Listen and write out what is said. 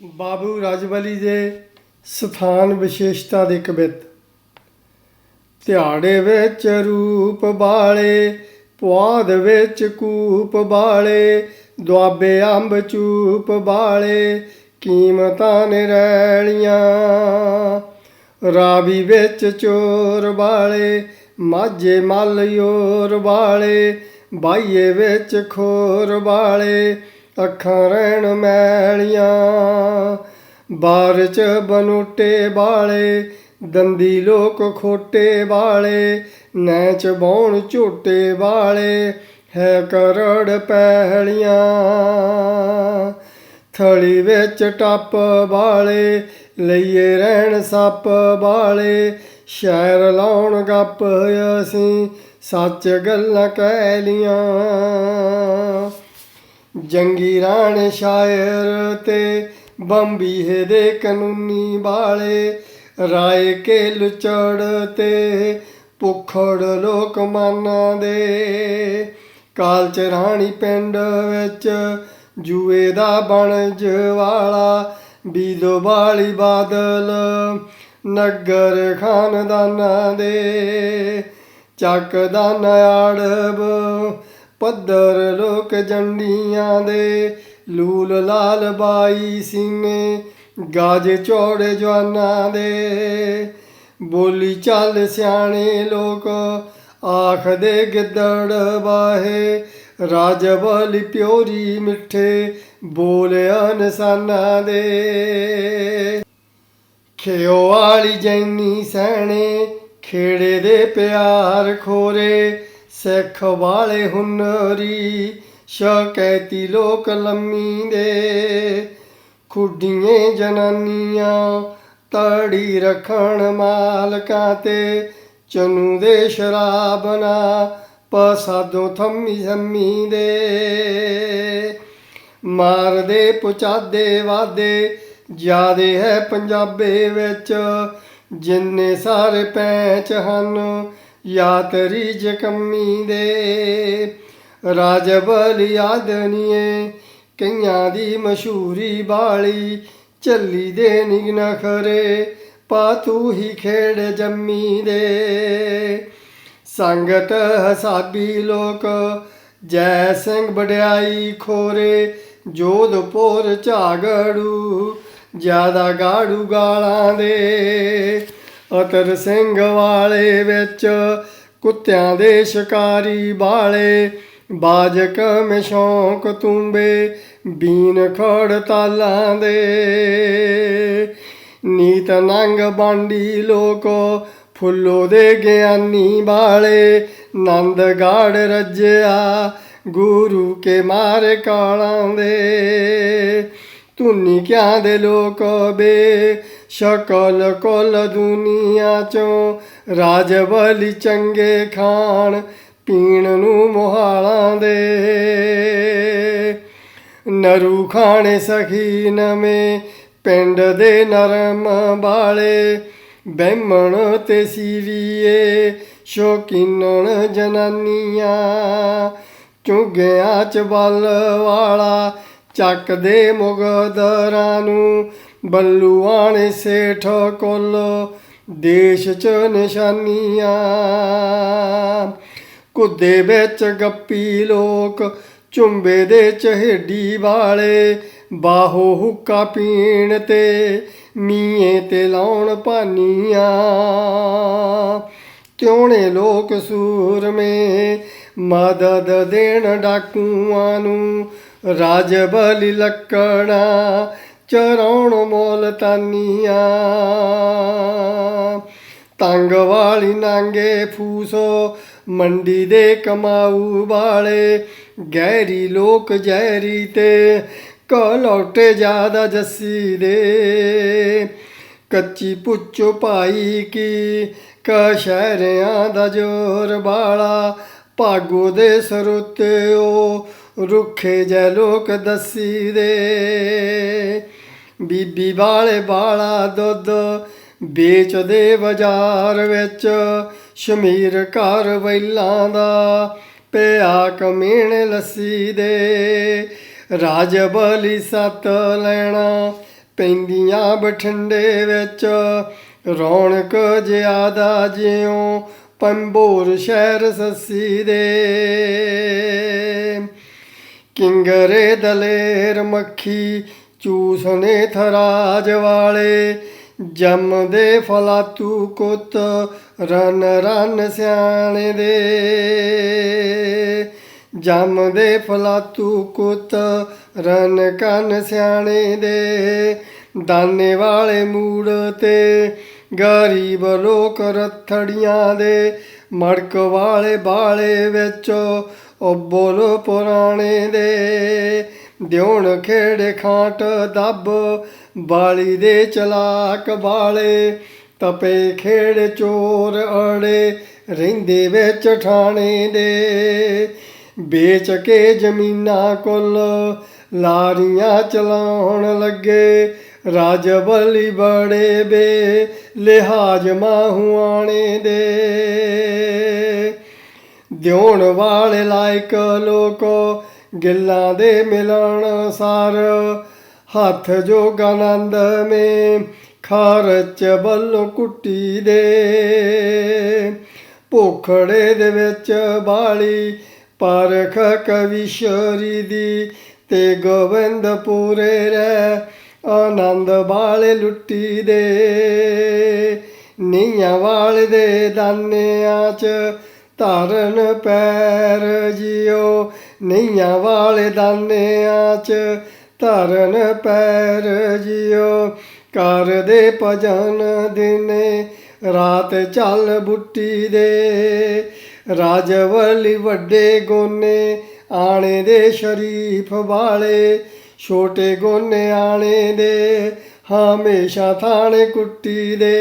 ਬਾਬੂ ਰਾਜਬਲੀ ਦੇ ਸਥਾਨ ਵਿਸ਼ੇਸ਼ਤਾ ਦੀ ਕਵਿਤ ਧਿਆੜੇ ਵਿੱਚ ਰੂਪ ਬਾਲੇ ਪੁਆਦ ਵਿੱਚ ਕੂਪ ਬਾਲੇ ਦੁਆਬੇ ਅੰਬ ਚੂਪ ਬਾਲੇ ਕੀਮਤਾਂ ਨਿਰੈਲੀਆਂ ਰਾਵੀ ਵਿੱਚ ਚੋਰ ਬਾਲੇ ਮਾਝੇ ਮੱਲ ਯੋਰ ਬਾਲੇ ਬਾਈਏ ਵਿੱਚ ਖੋਰ ਬਾਲੇ ਅੱਖਾਂ ਰਹਿਣ ਮੈਲੀਆਂ। ਬਾਰ ਚ ਬਨੂਟੇ ਵਾਲੇ ਦੰਦੀ ਲੋਕ ਖੋਟੇ ਵਾਲੇ ਨੈਚ ਬੌਣ ਝੋਟੇ ਵਾਲੇ, ਹੈ ਕਰੜ ਪਹਿਲੀਆਂ। ਥਲੀ ਵਿੱਚ ਟੱਪ ਵਾਲੇ, ਲਈਏ ਰਹਿਣ ਸੱਪ ਵਾਲੇ ਸ਼ਾਇਰ ਲਾਉਣ ਗੱਪ ਅਸੀਂ, ਸੱਚ ਗੱਲਾਂ ਕਹਿ ਲੀਆਂ ਜੰਗੀ ਰਾਣ ਸ਼ਾਇਰ ਤੇ ਬੰਬੀਹੇ ਦੇ ਕਾਨੂੰਨੀ ਵਾਲੇ। ਰਾਏ ਕੇ ਲੁਚੜ ਤੇ ਪੁਖੜ ਲੋਕ ਮਾਨਾਂ ਦੇ। ਕਾਲ ਚਰਾਣੀ ਪਿੰਡ ਵਿੱਚ ਜੂਏ ਦਾ ਬਣ ਵਾਲਾ। ਬੀਦੋ ਵਾਲੀ ਬਾਦਲ ਨਗਰ ਖਾਨਦਾਨਾਂ ਦੇ। ਚੱਕ ਦਾ ਨਿਆੜਬ ਪੱਧਰ ਲੋਕ ਜੰਡੀਆਂ ਦੇ, ਲੂਲ ਲਾਲ ਬਾਈ ਸੀਨੇ, ਗਾਜ ਚੋੜ ਜਵਾਨਾਂ ਦੇ। ਬੋਲੀ ਚੱਲ ਸਿਆਣੇ ਲੋਕ ਆਖਦੇ ਗਿੱਦੜ ਬਾਹੇ ਰਾਜਬਲੀ ਪਿਓਰੀ ਮਿੱਠੇ ਬੋਲਿਆ ਨਿਸ਼ਾਨਾਂ ਦੇ। ਖਿਓ ਵਾਲੀ ਜੈਨੀ ਸਹਿਣੇ ਖੇੜੇ ਦੇ ਪਿਆਰ ਖੋਰੇ ਸਿੱਖ ਵਾਲੇ ਹੁਨਰੀ, ਸ਼ਕੈਤੀ ਲੋਕ ਲੰਮੀ ਦੇ ਖੁੱਡੀਆਂ ਜਨਾਨੀਆਂ, ਤੜੀ ਰੱਖਣ ਮਾਲਕਾਂ ਤੇ ਚਨੂ ਦੇ ਸ਼ਰਾਬ ਨਾ ਪਸਾਦੋ ਥੰਮੀ ਜੰਮੀ ਦੇ ਮਾਰਦੇ ਪੁਚਾਦੇ ਵਾਦੇ, ਜਿਆਦੇ ਹੈ ਪੰਜਾਬੇ ਵਿੱਚ, ਜਿੰਨੇ ਸਾਰੇ ਪੈਚ ਹਨ ਯਾਤਰੀ ਜਕਮੀ ਦੇ। ਰਾਜਬਲ ਆਦਨੀਏ ਕਈਆਂ ਦੀ ਮਸ਼ਹੂਰੀ ਬਾਲੀ। ਚੱਲੀ ਦੇ ਨਿਗਨਖਰੇ ਪਾਤੂ ਹੀ ਖੇੜ ਜੰਮੀ ਦੇ। ਸੰਗਤ ਹਸਾਬੀ ਲੋਕ, ਜੈ ਸਿੰਘ ਵਡਿਆਈ ਖੋਰੇ। ਜੋਧਪੁਰ ਝਾਗੜੂ, ਜ਼ਿਆਦਾ ਗਾੜੂ ਗਾਲਾਂ ਦੇ। ਅਤਰ ਸਿੰਘ ਵਾਲੇ ਵਿੱਚ, ਕੁੱਤਿਆਂ ਦੇ ਸ਼ਿਕਾਰੀ ਬਾਲੇ ਬਾਜਕ ਮੇ ਸ਼ੌਂਕ ਤੁੰਬੇ, ਬੀਨ ਖੜ ਤਾਲਾਂ ਦੇ। ਨੀਤ ਨੰਗ ਬਾਂਡੀ ਲੋਕ, ਫੁੱਲੋ ਦੇ ਗਿਆਨੀ ਬਾਲੇ ਨੰਦ ਗਾੜ ਰੱਜਿਆ, ਗੁਰੂ ਕੇ ਮਾਰ ਕਾਲਾਂ ਦੇ। ਧੁਨੀ ਕਿਆ ਦੇ ਲੋਕ ਬੇ? ਸ਼ਕਲ ਕੋਲ ਦੁਨੀਆ ਚੋਂ ਰਾਜਵਲੀ ਚੰਗੇ ਖਾਣ ਪੀਣ ਨੂੰ ਮੋਹਾਲਾਂ ਦੇ। ਨਰੂ ਖਾਣੇ ਸਖੀ ਨਵੇਂ ਪਿੰਡ ਦੇ ਨਰਮ ਬਾਲੇ ਬਹਿਮਣ ਤੇ ਸੀਰੀਏ ਸ਼ੋਕੀਨਣ ਜਨਾਨੀਆਂ। ਚੁਗਿਆਂ ਚ ਬਲ ਵਾਲਾ ਚੱਕਦੇ ਮੁਗਦਰਾਂ ਨੂੰ, ਬੱਲੂਆਣੇ ਸੇਠ ਕੋਲ, ਦੇਸ਼ ਚ ਨਿਸ਼ਾਨੀਆਂ। ਕੁੱਦੇ ਵਿੱਚ ਗੱਪੀ ਲੋਕ, ਝੁੰਬੇ ਦੇ ਚਹੇਡੀ ਵਾਲੇ, ਬਾਹੋ ਹੁੱਕਾ ਪੀਣ ਤੇ ਮੀਏ ਤੇ ਲਾਉਣ ਭਾਨੀਆਂ। ਕਿਉਣੇ ਲੋਕ ਸੂਰਮੇ, ਮਦਦ ਦੇਣ ਡਾਕੂਆਂ ਨੂੰ ਰਾਜਬਲੀ ਲੱਕੜਾਂ ਚਰਾਉਣ ਮੋਲ ਤਾਨੀਆਂ। ਤੰਗ ਵਾਲੀ ਨਾਂਗੇ ਫੂਸੋ, ਮੰਡੀ ਦੇ ਕਮਾਊ ਵਾਲੇ। ਗਹਿਰੀ ਲੋਕ ਜਹਿਰੀ ਤੇ, ਕਲੋਟੇ ਜ਼ਿਆਦਾ ਜੱਸੀ ਦੇ। ਕੱਚੀ ਪੁੱਚੋ ਪਾਈ ਕੀ, ਕਸ਼ਹਿਰਿਆਂ ਦਾ ਜੋਰ ਬਾਲਾ ਭਾਗੋ ਦੇ ਸਰੁੱਤਿਓ ਰੁਖੇ ਜੈ ਲੋਕ ਦੱਸੀ ਦੇ। ਬੀਬੀ ਵਾਲੇ ਬਾਲਾ ਦੁੱਧ ਵੇਚਦੇ ਬਾਜ਼ਾਰ ਵਿੱਚ। ਸ਼ਮੀਰ ਘਰ ਵੈਲਾਂ ਦਾ ਪਿਆ ਕਮੀਣ ਲੱਸੀ ਦੇ। ਰਾਜ ਬਲੀ ਸਤ ਲੈਣਾ ਪੈਂਦੀਆਂ ਬਠਿੰਡੇ ਵਿੱਚ। ਰੌਣਕ ਜ਼ਿਆਦਾ ਜਿਉ ਪੰਬੋਰ ਸ਼ਹਿਰ ਸੱਸੀ ਦੇ। ਕਿੰਗਰੇ ਦਲੇਰ ਮੱਖੀ ਚੂਸਨੇ ਥਰਾਜ ਵਾਲੇ। ਜੰਮਦੇ ਫਲਾਤੂ ਕੁੱਤ ਰਨ ਰਨ ਸਿਆਣੇ ਦੇ। ਜੰਮਦੇ ਫਲਾਤੂ ਕੁੱਤ ਰਨ ਕੰਨ ਸਿਆਣੇ ਦੇ। ਦਾਨੇ ਵਾਲੇ ਮੂੜ ਤੇ ਗਰੀਬ ਲੋਕ ਰਥੜੀਆਂ ਦੇ। ਮੜਕ ਵਾਲੇ ਬਾਲੇ ਵਿੱਚ ਉਹ ਬੋਲ ਪੁਰਾਣੇ ਦੇ। ਦਿਉਣ ਖੇੜੇ ਖਾਂਟ ਦੱਬ, ਬਾਲੀ ਦੇ ਚਲਾਕ ਬਾਲੇ ਤਪੇ ਖੇੜ ਚੋਰ ਅੜੇ ਰਹਿੰਦੇ ਵਿੱਚ ਠਾਣੇ ਦੇ। ਵੇਚ ਕੇ ਜ਼ਮੀਨਾਂ ਕੁੱਲ, ਲਾਰੀਆਂ ਚਲਾਉਣ ਲੱਗੇ। ਰਾਜ ਬਲੀ ਬੜੇ ਬੇ, ਲਿਹਾਜ ਮਾਹੁਆਣੇ ਦੇ। ਦਿਉਣ ਵਾਲੇ ਲਾਇਕ ਲੋਕ, ਗਿੱਲਾਂ ਦੇ ਮਿਲਣ ਸਾਰ। ਹੱਥ ਜੋਗਾਨੰਦ ਮੇ, ਖਰਚ ਬੱਲੋਂ ਕੁੱਟੀ ਦੇ। ਭੁਖੜੇ ਦੇ ਵਿੱਚ ਬਾਲੀ, ਪਰਖ ਕਵੀਸ਼ਰੀ ਦੀ ਤੇ ਗੋਬਿੰਦਪੁਰੇ ਰਹਿ ਆਨੰਦ ਵਾਲੇ ਲੁੱਟੀ ਦੇ। ਨੀਆਂ ਵਾਲੇ ਦੇ ਦਾਨਿਆਂ ਚ ਧਰਨ ਪੈਰ ਜਿਉ ਨੀਆਂ ਵਾਲੇ ਦਾਨਿਆਂ ਚ। ਧਰਨ ਪੈਰ ਜਿਉ ਕਰਦੇ ਭਜਨ ਦਿਨੇ, ਰਾਤ ਚੱਲ ਬੁੱਟੀ ਦੇ। ਰਾਜਵਲੀ ਵੱਡੇ ਗੋਨੇ, ਆਣੇ ਦੇ ਸ਼ਰੀਫ ਵਾਲੇ, ਛੋਟੇ ਗੋਨੇ ਆਣੇ ਦੇ, ਹਮੇਸ਼ਾ ਥਾਣੇ ਕੁੱਟੀ ਦੇ।